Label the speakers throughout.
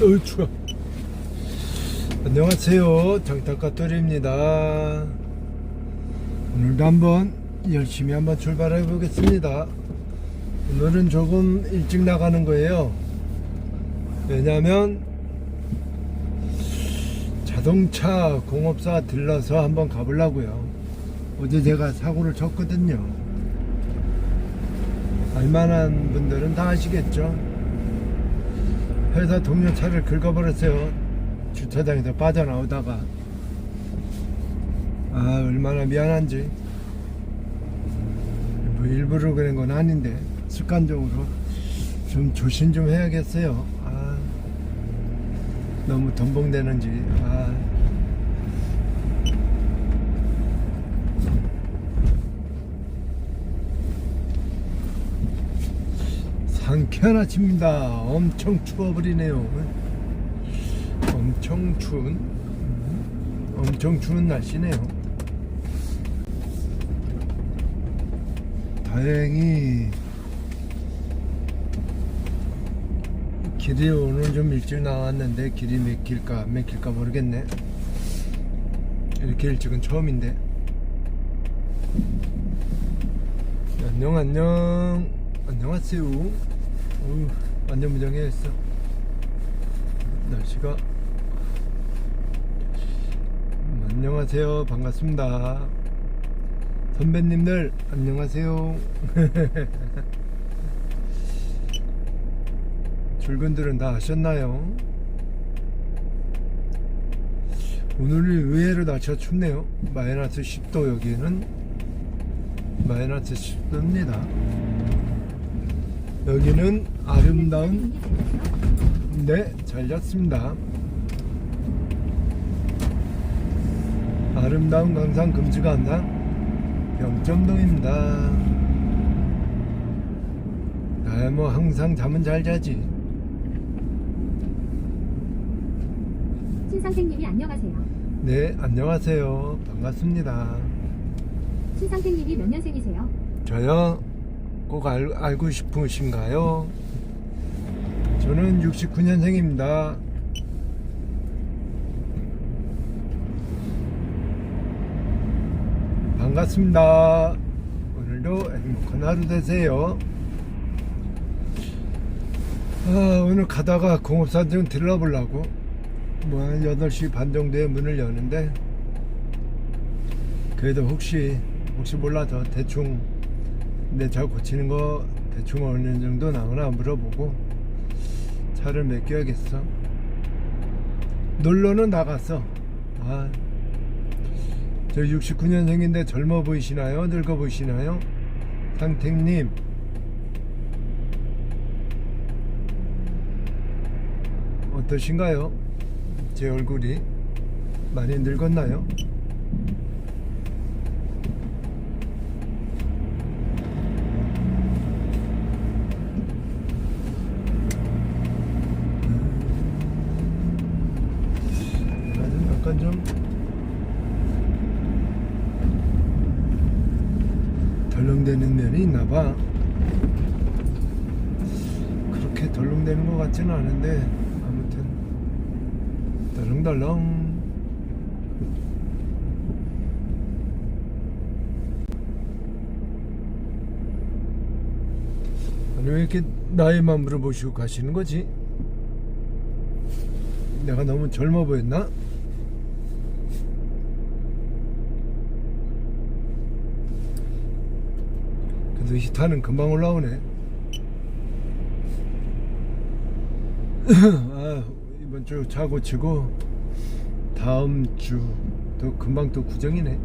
Speaker 1: 어우 추워 안녕하세요. 장탁가토리입니다. 오늘도 한번 열심히 한번 출발해 보겠습니다. 오늘은 조금 일찍 나가는 거예요. 왜냐면 자동차 공업사 들러서 한번 가보려고요. 어제 제가 사고를 쳤거든요. 알만한 분들은 다 아시겠죠 회사 동료 차를 긁어버렸어요. 주차장에서 빠져나오다가. 아, 얼마나 미안한지. 뭐 일부러 그런 건 아닌데, 습관적으로 좀 조심 좀 해야겠어요. 아, 너무 덤벙대는지. 아. 상쾌한 아침입니다. 엄청 추워버리네요. 엄청 추운, 음, 엄청 추운 날씨네요. 다행히 길이 오늘 좀 일찍 나왔는데 길이 막힐까 안 막힐까 모르겠네. 이렇게 일찍은 처음인데. 안녕 안녕 안녕하세요. 어휴, 완전 무정해졌어. 날씨가 음, 안녕하세요. 반갑습니다. 선배님들 안녕하세요. 출근들은 다 하셨나요? 오늘이 의외로 날씨가 춥네요. 마이너스 10도 여기는 마이너스 10도입니다. 여기는 아름다운 네, 잘 잤습니다. 아름다운 강산 금수강산 병점동입니다. 아, 뭐 항상 잠은 잘 자지.
Speaker 2: 신 선생님이 안녕하세요.
Speaker 1: 네, 안녕하세요. 반갑습니다.
Speaker 2: 신 선생님이 몇 년생이세요?
Speaker 1: 저요? 꼭 알, 알고 싶으신가요? 저는 69년생입니다. 반갑습니다. 오늘도 행복한 하루 되세요. 아, 오늘 가다가 공업사 좀 들러보려고 뭐 한 8시 반 정도에 문을 여는데 그래도 혹시 혹시 몰라서 대충 내차 고치는 거 대충 어느 정도 나오나 물어보고 차를 맡겨야겠어. 놀러는 나갔어. 아, 저 69년생인데 젊어 보이시나요? 늙어 보이시나요? 상택님. 어떠신가요? 제 얼굴이 많이 늙었나요? 나는 약간 좀 덜렁대는 면이 있나봐. 그렇게 덜렁대는 않은데 아무튼 덜렁덜렁. 아니 왜 이렇게 나이만 물어보시고 가시는 거지? 내가 너무 젊어 보였나? 그래도 히타는 금방 올라오네. 아, 이번 주 차 고 치고 다음 주 또 금방 또 구정이네.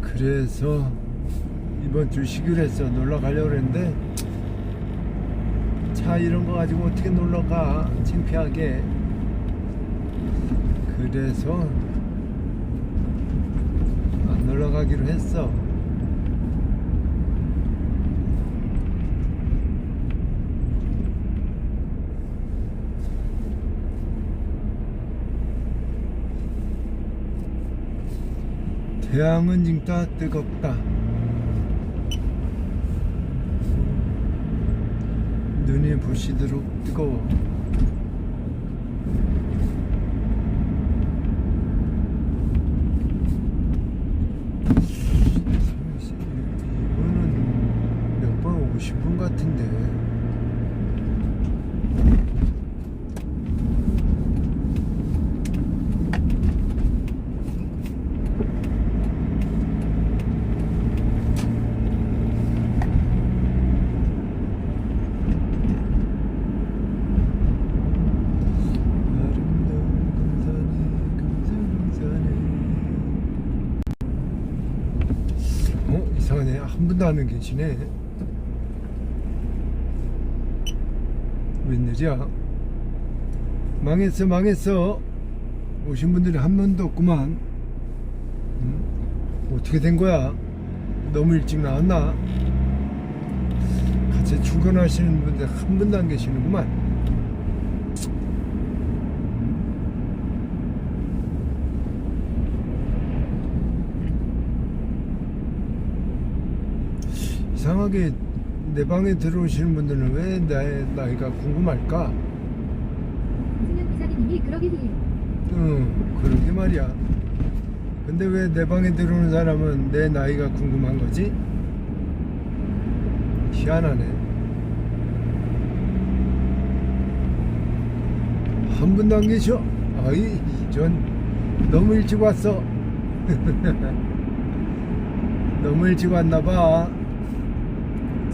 Speaker 1: 그래서 이번 주 시귤에서 놀러 가려고 그랬는데 차 이런 거 가지고 어떻게 놀러 가? 창피하게. 그래서 안 놀러 가기로 했어 태양은 진짜 뜨겁다. 눈이 부시도록 뜨거워. 한 분도 안 계시네. 웬일이야? 망했어 망했어. 오신 분들이 한 명도 없구만. 응? 어떻게 된 거야? 너무 일찍 나왔나? 같이 출근하시는 분들 한 분도 안 계시는구만 이상하게 내 방에 들어오시는 분들은 왜 나의 나이가 궁금할까?
Speaker 2: 승현.
Speaker 1: 응, 그러게 말이야. 근데 왜 내 방에 들어오는 사람은 내 나이가 궁금한 거지? 희한하네. 한 분도 안 계셔. 아이, 전 너무 일찍 왔어. 너무 일찍 왔나 봐.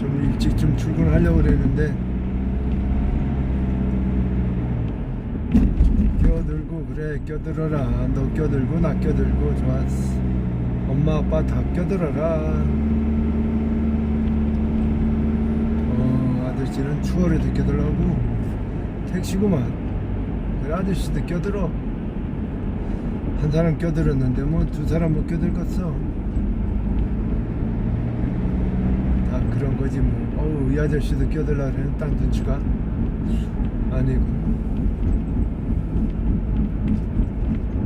Speaker 1: 좀 일찍 좀 출근하려고 그랬는데 껴들고 그래 껴들어라. 너 껴들고 나 껴들고. 좋았어. 엄마 아빠 다 껴들어라. 어 아저씨는 추월해도 껴들라고. 택시구만. 그래 아저씨도 껴들어. 한 사람 껴들었는데 뭐 두 사람 못 껴들겠어 다 그런 거지 뭐 어우 이 아저씨도 껴들라 그러는 땅 눈치가 아니고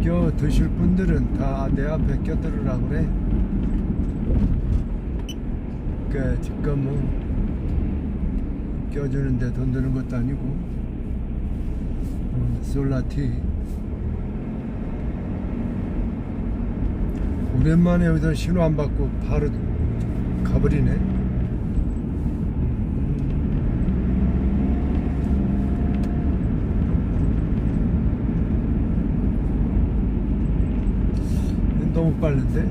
Speaker 1: 껴 드실 분들은 다 내 앞에 껴들으라 그래. 그 지금 뭐 껴주는데 돈 드는 것도 아니고 음, 솔라티 오랜만에 여기서 신호 안 받고 바로 가버리네. 너무 빠른데?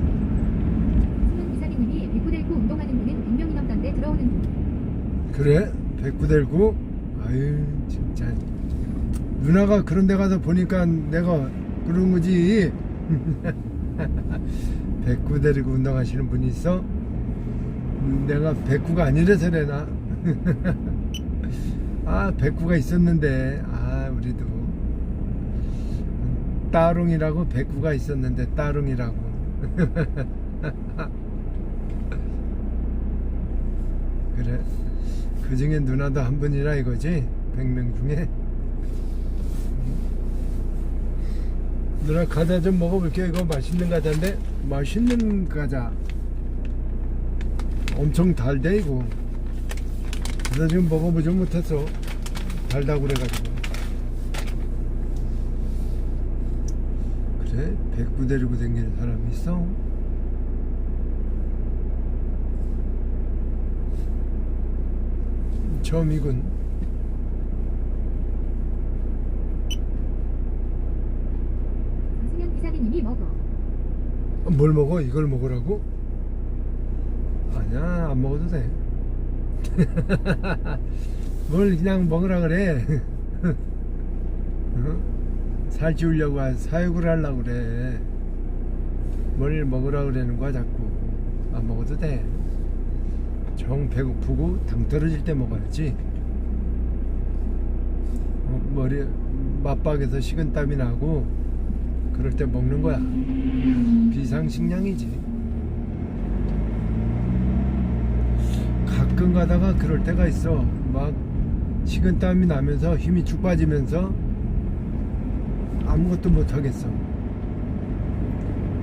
Speaker 2: 기사님이 백구 들고 운동하는 분은 100명이 넘던데 들어오는 분.
Speaker 1: 그래? 백구델구? 아유 진짜 누나가 그런 데 가서 보니까 내가 그런 거지 백구 데리고 운동하시는 분이 있어? 음, 내가 백구가 아니라서 그래나 아 백구가 있었는데 아 우리도 따릉이라고 백구가 있었는데 따릉이라고 그래. 그 중에 누나도 한 분이라 이거지? 100명 중에? 누나 과자 좀 먹어볼게 이거 맛있는 과자인데? 맛있는 과자. 엄청 달대 이거. 그래서 지금 먹어보지 못했어 달다고 그래가지고 그래? 백구 데리고 다니는 사람이 있어? 처음이군
Speaker 2: 승현 기사님이 먹어.
Speaker 1: 뭘 먹어? 이걸 먹으라고? 아니야 안 먹어도 돼. 뭘 그냥 먹으라 그래. 어? 살 찌우려고 하- 사육을 하려고 그래. 뭘 먹으라 그러는 거야 자꾸. 안 먹어도 돼. 정 배고프고 당 떨어질 때 먹어야지. 어, 머리 맞박에서 식은땀이 나고 그럴 때 먹는 거야. 비상식량이지. 가끔 가다가 그럴 때가 있어. 막 식은땀이 나면서 힘이 쭉 빠지면서 아무것도 못 하겠어.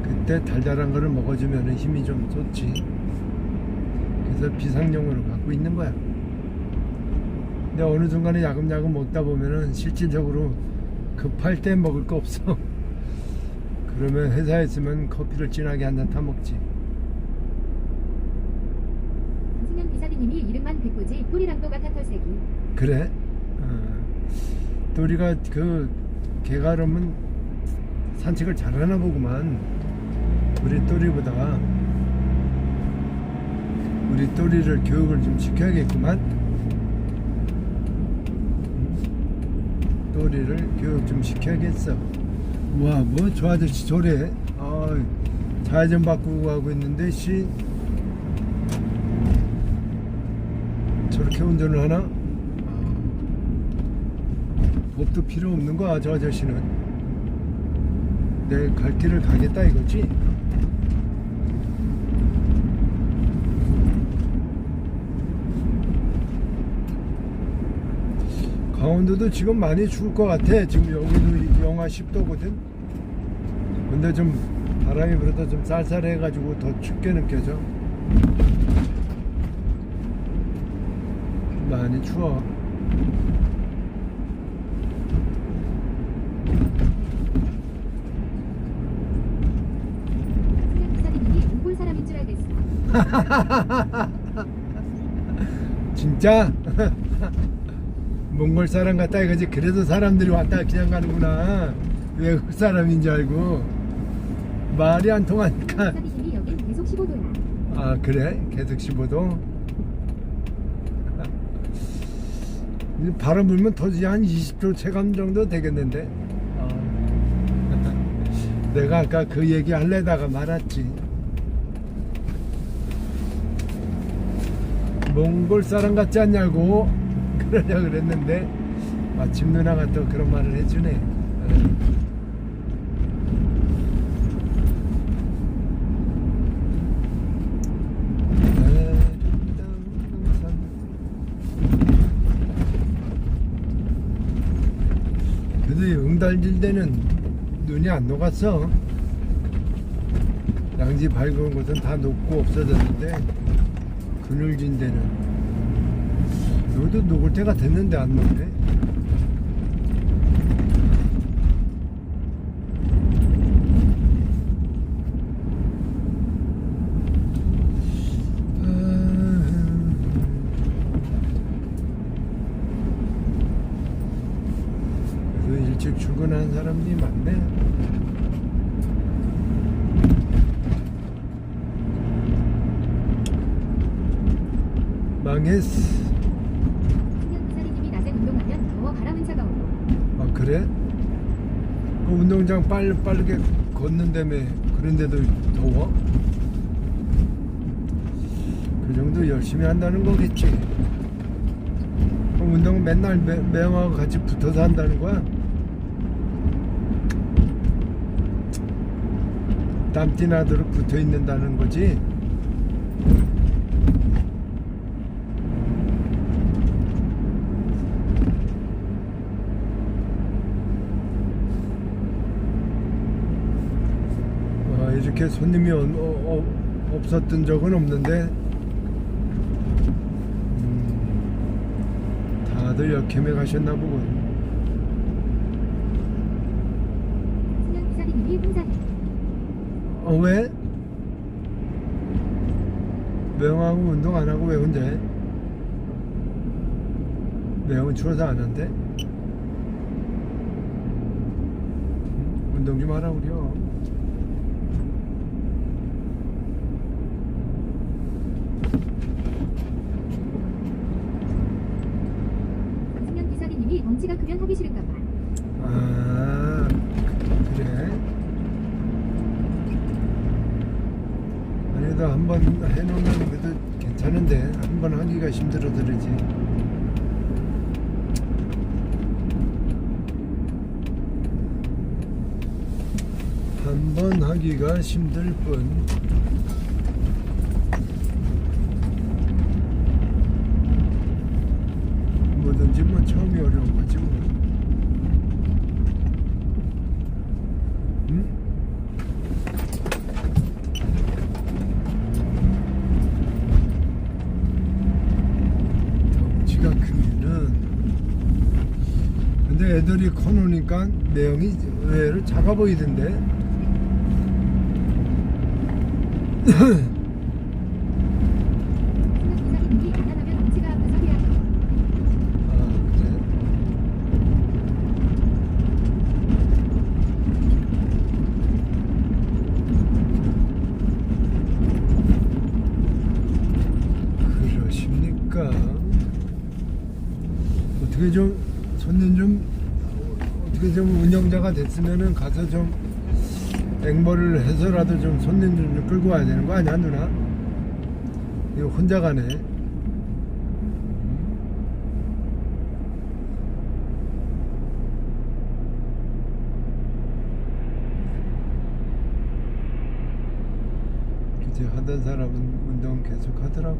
Speaker 1: 그때 달달한 거를 먹어주면 힘이 좀 솟지. 그래서 비상용으로 갖고 있는 거야. 근데 어느 순간에 야금야금 먹다 보면은 실질적으로 급할 때 먹을 거 없어. 그러면 회사에 있으면 커피를 진하게 한 잔 타 먹지.
Speaker 2: 승현 기사님이 이름만 백구지 또리랑도 같아 털새기.
Speaker 1: 그래? 어. 또리가 그 개가 그러면 산책을 잘하나 보구만. 우리 또리보다 우리 또리를 교육을 좀 시켜야겠구만. 음? 또리를 교육 좀 시켜야겠어. 와, 뭐 저 아저씨 저래? 아, 좌회전 바꾸고 가고 있는데 씨 저렇게 운전을 하나? 아, 법도 필요 없는 거야 저 아저씨는. 내 갈 길을 가겠다 이거지? 강원도도 지금 많이 추울 것 같아. 지금 여기도 영하 10도거든. 근데 좀 바람이 불어도 좀 쌀쌀해 가지고 더 춥게 느껴져. 많이 추워
Speaker 2: 승현 기사님이 몽골 사람인 줄 알겠어.
Speaker 1: 진짜? 몽골 사람 같다 이거지 그래서 사람들이 왔다 그냥 가는구나 외국 사람인 줄 알고 말이 안 통하니까
Speaker 2: 기사님이 여긴 계속 15도야.
Speaker 1: 아 그래? 계속 15도? 바람 불면 더지 한 20도 체감 정도 되겠는데 아. 내가 아까 그 얘기 할래다가 말았지 몽골 사람 같지 않냐고 그러냐 그랬는데 마침 누나가 또 그런 말을 해주네 어. 그래도 이 응달질대는 눈이 안 녹았어. 양지 밝은 곳은 다 녹고 없어졌는데 그늘진 데는 여기도 녹을 때가 됐는데 안 녹네. 그래도 일찍 출근한 사람들이 많네. 망했어.
Speaker 2: 승현 기사님이 낮에 운동하면 더 바람은 차가워.
Speaker 1: 아 그래? 그 운동장 빨리 빠르게 걷는다며 그런데도 더워? 그 정도 열심히 한다는 거겠지. 그럼 운동 맨날 매, 매형하고 같이 붙어서 한다는 거야? 땀띠 나도록 붙어 있는다는 거지? 아, 이렇게 손님이 어- 어- 어- 없었던 적은 없는데 음, 다들 역캠에 가셨나 보군. 어 왜? 매형하고 운동 안 하고 왜 혼자 해? 매형은 추워서 안 한대? 음, 운동 좀 하라 그려
Speaker 2: 승현 덩치가 크면 하기 싫은가 봐.
Speaker 1: 아 그래? 아니도 한번 해놓으면 그래도 괜찮은데 한 번 하기가 힘들어 들으지 한 번 하기가 힘들 뿐 뭐든지 뭐 처음이 어려운 거지 뭐 응? 덩치가 크면은 애들이 커놓으니까 내용이 의외로 작아 보이던데.
Speaker 2: 승강 기사님이 가난하면 엄지가 아파서 해야 해.
Speaker 1: 아, 그래. 그러십니까? 어떻게 좀 손님 좀 어떻게 좀 운영자가 됐으면은 가서 좀 앵벌을 해서라도 좀 손님 좀 끌고 와야 되는 거 아니야 누나? 이거 혼자 가네. 하던 사람은 운동 계속 하더라고.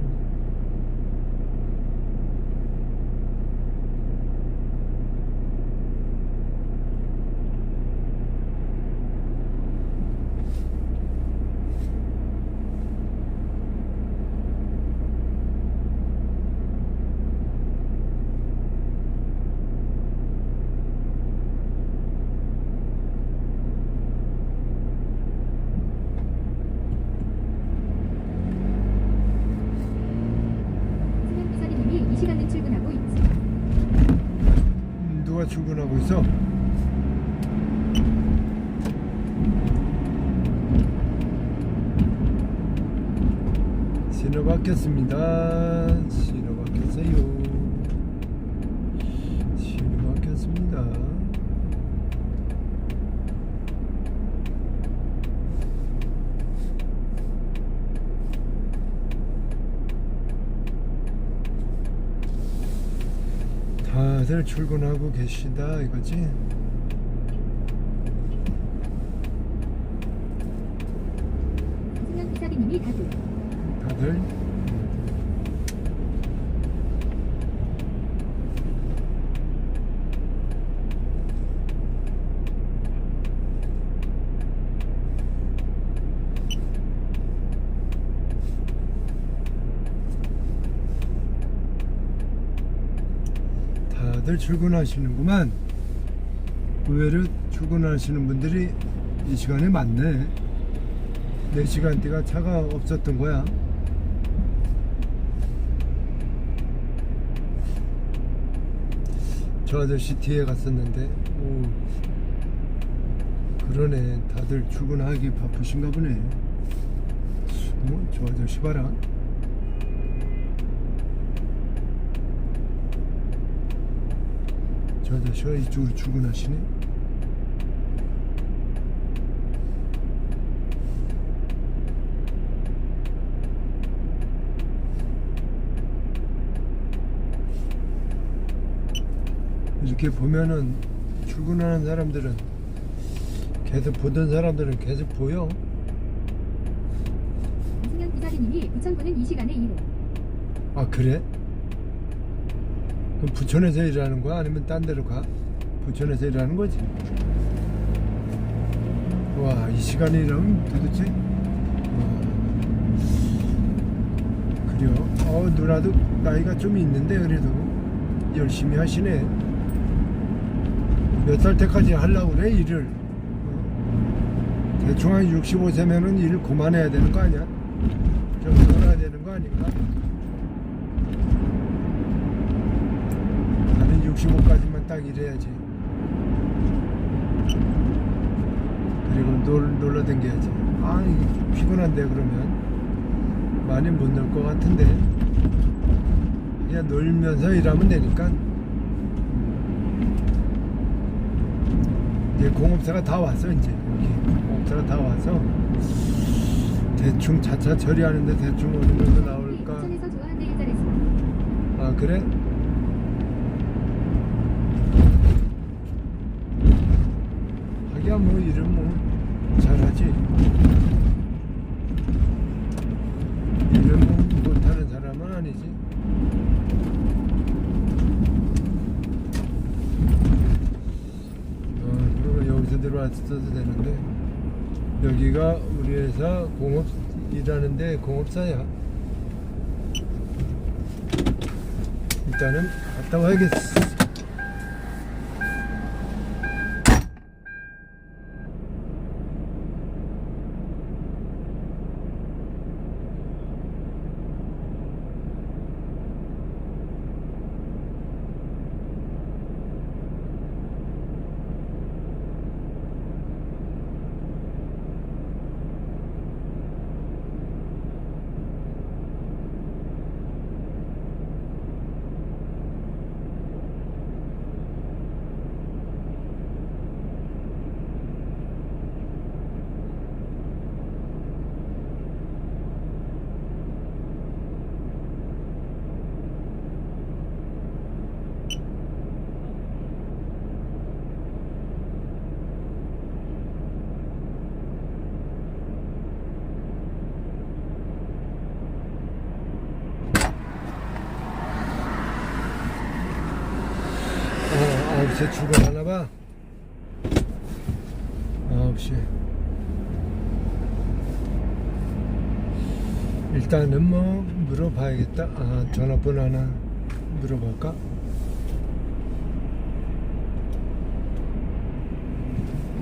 Speaker 2: 승강 기사님이 이 시간에 출근하고 있지.
Speaker 1: 음, 누가 출근하고 있어? 신호 바뀌었습니다. 신호 바뀌었어요. 신호 바뀌었습니다. 다들 출근하고 계시다 이거지?
Speaker 2: 승강 기사님이 다들
Speaker 1: 다들 다들 출근하시는구만 의외로 출근하시는 분들이 이 시간에 많네 4시간대가 차가 없었던 거야. 저 아저씨 뒤에 갔었는데, 오, 그러네. 다들 출근하기 바쁘신가 보네. 어, 저 아저씨 봐라. 저 아저씨가 이쪽으로 출근하시네. 이렇게 보면은 출근하는 사람들은 계속 보던 사람들은 계속 보여.
Speaker 2: 승강 기사님이 부천구는 이 시간에 일해.
Speaker 1: 아 그래? 그럼 부천에서 일하는 거야? 아니면 딴 데로 가? 부천에서 일하는 거지? 와 이 시간에 일하면 도대체 와, 그래요? 어 누나도 나이가 좀 있는데 그래도 열심히 하시네 몇 살 때까지 하려고 그래 일을 어? 대충 한 65세면은 일 그만해야 되는 거 아니야? 좀 놀아야 되는 거 아닌가? 나는 65까지만 딱 일해야지. 그리고 놀, 놀러 댕겨야지. 아, 이게 피곤한데, 그러면. 많이 못 놀 것 같은데. 그냥 놀면서 일하면 되니까. 이제 공업사가 다 왔어, 이제. 여기. 공업사가 다 와서. 대충 차차 처리하는데 대충 어느 정도 나올까?
Speaker 2: 아
Speaker 1: 그래? 하기 야뭐 일은 뭐 잘하지. 일은 뭐 못하는 사람은 아니지. 어, 여기서 들어왔어도 되는데 여기가 우리 회사 공업 일하는데 공업사야. 일단은 갔다 와야겠어. 9시에 출근하나 봐. 9시에. 일단은 뭐 물어봐야겠다. 아, 전화번호 하나 물어볼까?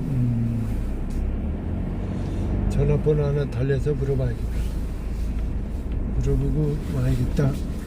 Speaker 1: 음, 전화번호 하나 달래서 물어봐야겠다. 물어보고 와야겠다.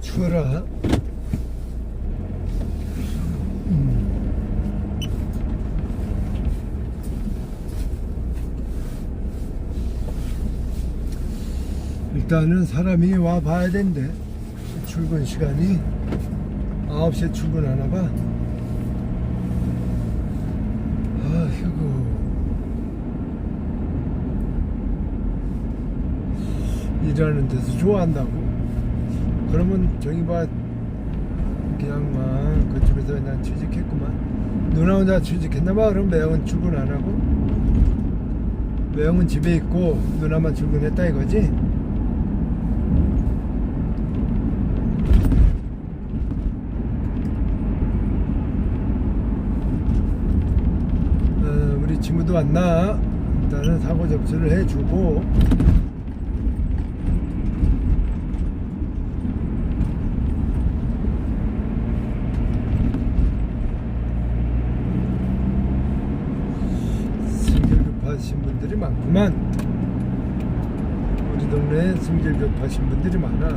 Speaker 1: 추워라. 음. 일단은 사람이 와 봐야 된대. 출근 시간이 9시에 출근하나 봐. 아이고. 일하는 데서 좋아한다고. 그러면 저기 봐. 그냥 막 그쪽에서 그냥 취직했구만. 누나 혼자 취직했나 봐. 그럼 매형은 출근 안 하고? 매형은 집에 있고 누나만 출근했다 이거지? 어, 우리 친구도 왔나? 일단은 사고 접수를 해주고 승질 급하신 분들이 많구만. 우리 동네에 급하신 분들이 많아.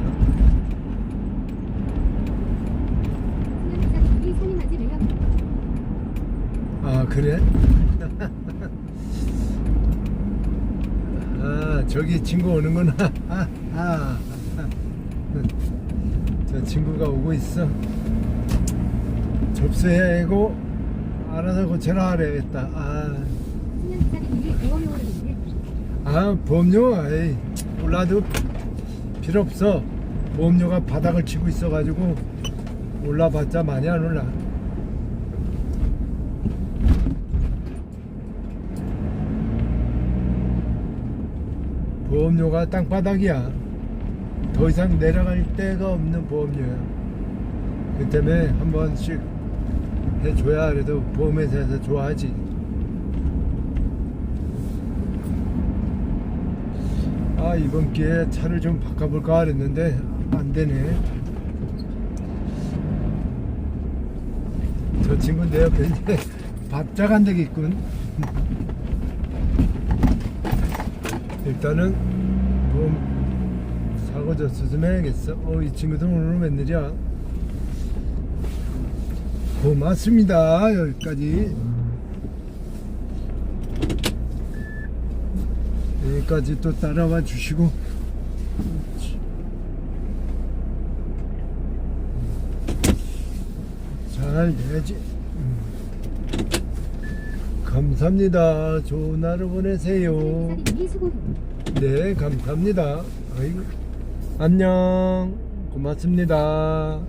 Speaker 1: 아 그래? 아 저기 친구 오는구나. 아, 아, 아. 저 친구가 오고 있어. 접수해야 하고 알아서 고쳐라 그래야겠다. 아. 아 보험료 에이 올라도 필요 없어. 보험료가 바닥을 치고 있어가지고 올라봤자 많이 안 올라. 보험료가 땅바닥이야. 더 이상 내려갈 데가 없는 보험료야. 그 때문에 한 번씩 해줘야 그래도 보험회사에서 좋아하지 아 이번 기회에 차를 좀 바꿔볼까 그랬는데 안 되네. 저 친구 내 옆에 이제 바짝 데 있군. 일단은 보험 사고 접수 좀 해야겠어. 어 이 친구들 오늘 웬일이야? 고맙습니다. 여기까지 여기까지 또 따라와 주시고 자 잘. 음. 감사합니다. 좋은 하루 보내세요. 네, 감사합니다. 아이고. 안녕. 고맙습니다.